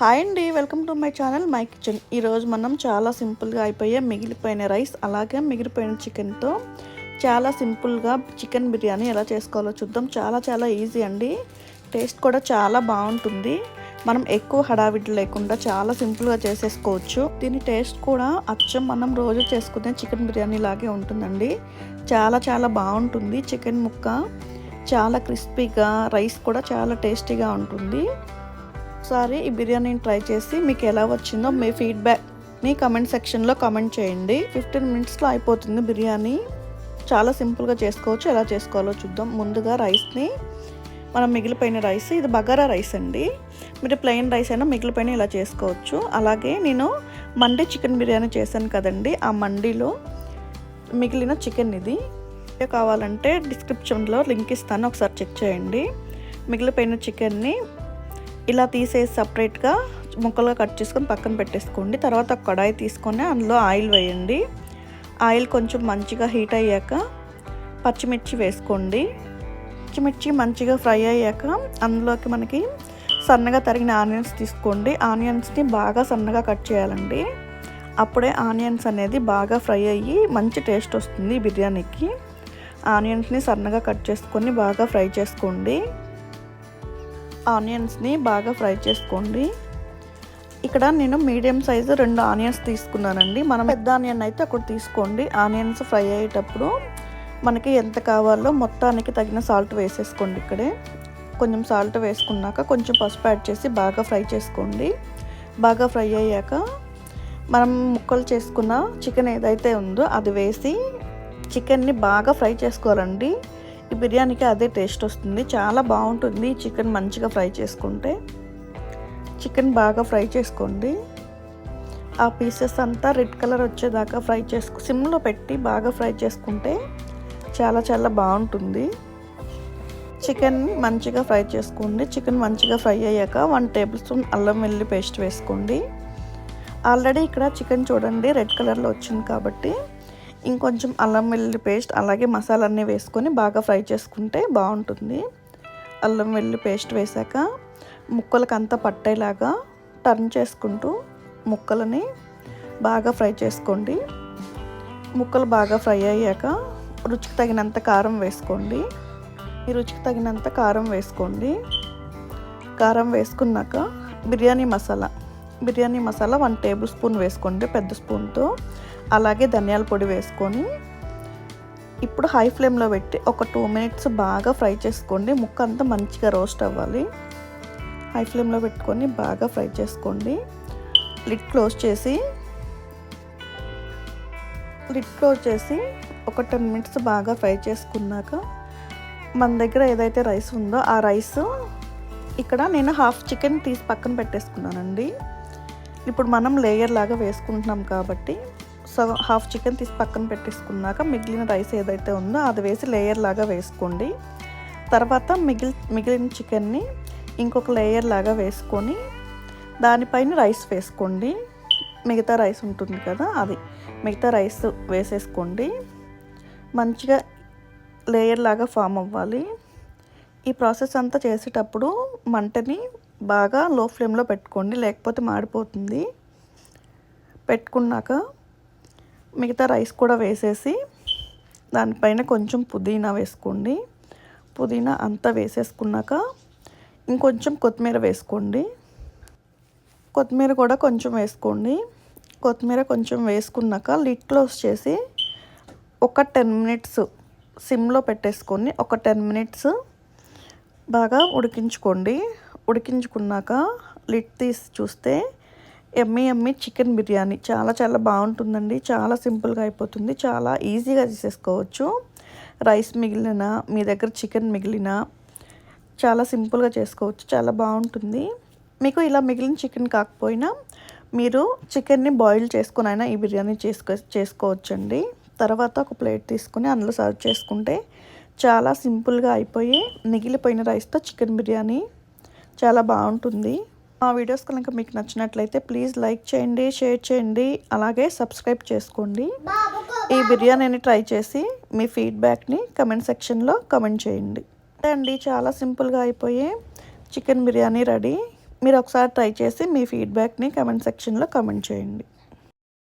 Hi అండి welcome to my channel my kitchen. ఈరోజు మనం చాలా సింపుల్గా అయిపోయే మిగిలిపోయిన రైస్ అలాగే మిగిలిపోయిన చికెన్తో చాలా సింపుల్గా చికెన్ బిర్యానీ ఎలా చేసుకోవాలో చూద్దాం. చాలా చాలా ఈజీ అండి. టేస్ట్ కూడా చాలా బాగుంటుంది. మనం ఎక్కువ హడావిడి లేకుండా చాలా సింపుల్గా చేసేసుకోవచ్చు. దీని టేస్ట్ కూడా అచ్చం మనం రోజు చేసుకునే చికెన్ బిర్యానీ లాగే ఉంటుందండి. చాలా చాలా బాగుంటుంది చికెన్ ముక్క. చాలా క్రిస్పీగా రైస్ కూడా చాలా టేస్టీగా ఉంటుంది. ఒకసారి ఈ బిర్యానీని ట్రై చేసి మీకు ఎలా వచ్చిందో మీ ఫీడ్బ్యాక్ని కమెంట్ సెక్షన్లో కమెంట్ చేయండి. ఫిఫ్టీన్ మినిట్స్లో అయిపోతుంది బిర్యానీ. చాలా సింపుల్గా చేసుకోవచ్చు. ఎలా చేసుకోవాలో చూద్దాం. ముందుగా రైస్ని మనం మిగిలిపోయిన రైస్ ఇది బగారా రైస్ అండి. మీరు ప్లెయిన్ రైస్ అయినా మిగిలిపోయిన ఇలా చేసుకోవచ్చు. అలాగే నేను మండీ చికెన్ బిర్యానీ చేశాను కదండి. ఆ మండీలో మిగిలిన చికెన్ ఇది. కావాలంటే డిస్క్రిప్షన్లో లింక్ ఇస్తాను. ఒకసారి చెక్ చేయండి. మిగిలిపోయిన చికెన్ని ఇలా తీసేసి సపరేట్గా ముక్కలుగా కట్ చేసుకొని పక్కన పెట్టేసుకోండి. తర్వాత ఒక కడాయి తీసుకొని అందులో ఆయిల్ వేయండి. ఆయిల్ కొంచెం మంచిగా హీట్ అయ్యాక పచ్చిమిర్చి వేసుకోండి. పచ్చిమిర్చి మంచిగా ఫ్రై అయ్యాక అందులోకి మనకి సన్నగా తరిగిన ఆనియన్స్ తీసుకోండి. ఆనియన్స్ని బాగా సన్నగా కట్ చేయాలండి. అప్పుడే ఆనియన్స్ అనేది బాగా ఫ్రై అయ్యి మంచి టేస్ట్ వస్తుంది బిర్యానీకి. ఆనియన్స్ని సన్నగా కట్ చేసుకొని బాగా ఫ్రై చేసుకోండి. ఆనియన్స్ని బాగా ఫ్రై చేసుకోండి. ఇక్కడ నేను మీడియం సైజు రెండు ఆనియన్స్ తీసుకున్నానండి. మనం పెద్ద ఆనియన్ అయితే ఒకటి తీసుకోండి. ఆనియన్స్ ఫ్రై అయ్యేటప్పుడు మనకి ఎంత కావాలో మొత్తానికి తగిన సాల్ట్ వేసేసుకోండి ఇక్కడే. కొంచెం సాల్ట్ వేసుకున్నాక కొంచెం పసుపు యాడ్ చేసి బాగా ఫ్రై చేసుకోండి. బాగా ఫ్రై అయ్యాక మనం ముక్కలు చేసుకున్న చికెన్ ఏదైతే ఉందో అది వేసి చికెన్ని బాగా ఫ్రై చేసుకోవాలండి. ఈ బిర్యానీకి అదే టేస్ట్ వస్తుంది. చాలా బాగుంటుంది. చికెన్ మంచిగా ఫ్రై చేసుకుంటే. చికెన్ బాగా ఫ్రై చేసుకోండి. ఆ పీసెస్ అంతా రెడ్ కలర్ వచ్చేదాకా ఫ్రై చేసుకు సిమ్లో పెట్టి బాగా ఫ్రై చేసుకుంటే చాలా చాలా బాగుంటుంది. చికెన్ మంచిగా ఫ్రై చేసుకోండి. చికెన్ మంచిగా ఫ్రై అయ్యాక వన్ టేబుల్ స్పూన్ అల్లం వెల్లి పేస్ట్ వేసుకోండి. ఆల్రెడీ ఇక్కడ చికెన్ చూడండి రెడ్ కలర్లో వచ్చింది కాబట్టి ఇంకొంచెం అల్లం వెల్లుల్లి పేస్ట్ అలాగే మసాలాన్ని వేసుకొని బాగా ఫ్రై చేసుకుంటే బాగుంటుంది. అల్లం వెల్లుల్లి పేస్ట్ వేసాక ముక్కలకు అంతా పట్టేలాగా టర్న్ చేసుకుంటూ ముక్కలని బాగా ఫ్రై చేసుకోండి. ముక్కలు బాగా ఫ్రై అయ్యాక రుచికి తగినంత కారం వేసుకోండి. ఈ రుచికి తగినంత కారం వేసుకోండి. కారం వేసుకున్నాక biryani masala. Biryani masala one table spoon వేసుకోండి పెద్ద స్పూన్తో. అలాగే ధనియాల పొడి వేసుకొని ఇప్పుడు హై ఫ్లేమ్లో పెట్టి ఒక టూ మినిట్స్ బాగా ఫ్రై చేసుకోండి. ముక్క అంతా మంచిగా రోస్ట్ అవ్వాలి. హై ఫ్లేమ్లో పెట్టుకొని బాగా ఫ్రై చేసుకోండి. లిడ్ క్లోజ్ చేసి లిడ్ క్లోజ్ చేసి ఒక టెన్ మినిట్స్ బాగా ఫ్రై చేసుకున్నాక మన దగ్గర ఏదైతే రైస్ ఉందో ఆ రైస్ ఇక్కడ నేను హాఫ్ చికెన్ తీసి పక్కన పెట్టేసుకున్నానండి. ఇప్పుడు మనం లేయర్ లాగా వేసుకుంటున్నాం కాబట్టి సగం హాఫ్ చికెన్ తీసి పక్కన పెట్టేసుకున్నాక మిగిలిన రైస్ ఏదైతే ఉందో అది వేసి లేయర్ లాగా వేసుకోండి. తర్వాత మిగిలి మిగిలిన చికెన్ని ఇంకొక లేయర్ లాగా వేసుకొని దానిపైన రైస్ వేసుకోండి. మిగతా రైస్ ఉంటుంది కదా అది. మిగతా రైస్ వేసేసుకోండి. మంచిగా లేయర్ లాగా ఫామ్ అవ్వాలి. ఈ ప్రాసెస్ అంతా చేసేటప్పుడు మంటని బాగా లో ఫ్లేమ్లో పెట్టుకోండి. లేకపోతే మాడిపోతుంది. పెట్టుకున్నాక మిగతా రైస్ కూడా వేసేసి దానిపైన కొంచెం పుదీనా వేసుకోండి. పుదీనా అంతా వేసేసుకున్నాక ఇంకొంచెం కొత్తిమీర వేసుకోండి. కొత్తిమీర కూడా కొంచెం వేసుకోండి. కొత్తిమీర కొంచెం వేసుకున్నాక లిడ్ క్లోజ్ చేసి ఒక టెన్ మినిట్స్ సిమ్లో పెట్టేసుకొని ఒక టెన్ మినిట్స్ బాగా ఉడికించుకోండి. ఉడికించుకున్నాక లిడ్ తీసి చూస్తే ఎమ్మి ఎమ్మి చికెన్ బిర్యానీ. చాలా చాలా బాగుంటుందండి. చాలా సింపుల్గా అయిపోతుంది. చాలా ఈజీగా చేసేసుకోవచ్చు. రైస్ మిగిలిన మీ దగ్గర చికెన్ మిగిలిన చాలా సింపుల్గా చేసుకోవచ్చు. చాలా బాగుంటుంది. మీకు ఇలా మిగిలిన చికెన్ కాకపోయినా మీరు చికెన్ని బాయిల్ చేసుకుని అయినా ఈ బిర్యానీ చేసుకో చేసుకోవచ్చండి. తర్వాత ఒక ప్లేట్ తీసుకుని అందులో సర్వ్ చేసుకుంటే చాలా సింపుల్గా అయిపోయి మిగిలిపోయిన రైస్తో చికెన్ బిర్యానీ చాలా బాగుంటుంది. మా వీడియోస్ కనుక మీకు నచ్చినట్లయితే ప్లీజ్ లైక్ చేయండి షేర్ చేయండి అలాగే సబ్స్క్రైబ్ చేసుకోండి. ఈ బిర్యానీని ట్రై చేసి మీ ఫీడ్బ్యాక్ని కమెంట్ సెక్షన్లో కమెంట్ చేయండి. అండి చాలా సింపుల్గా అయిపోయి చికెన్ బిర్యానీ రెడీ. మీరు ఒకసారి ట్రై చేసి మీ ఫీడ్బ్యాక్ని కమెంట్ సెక్షన్లో కమెంట్ చేయండి.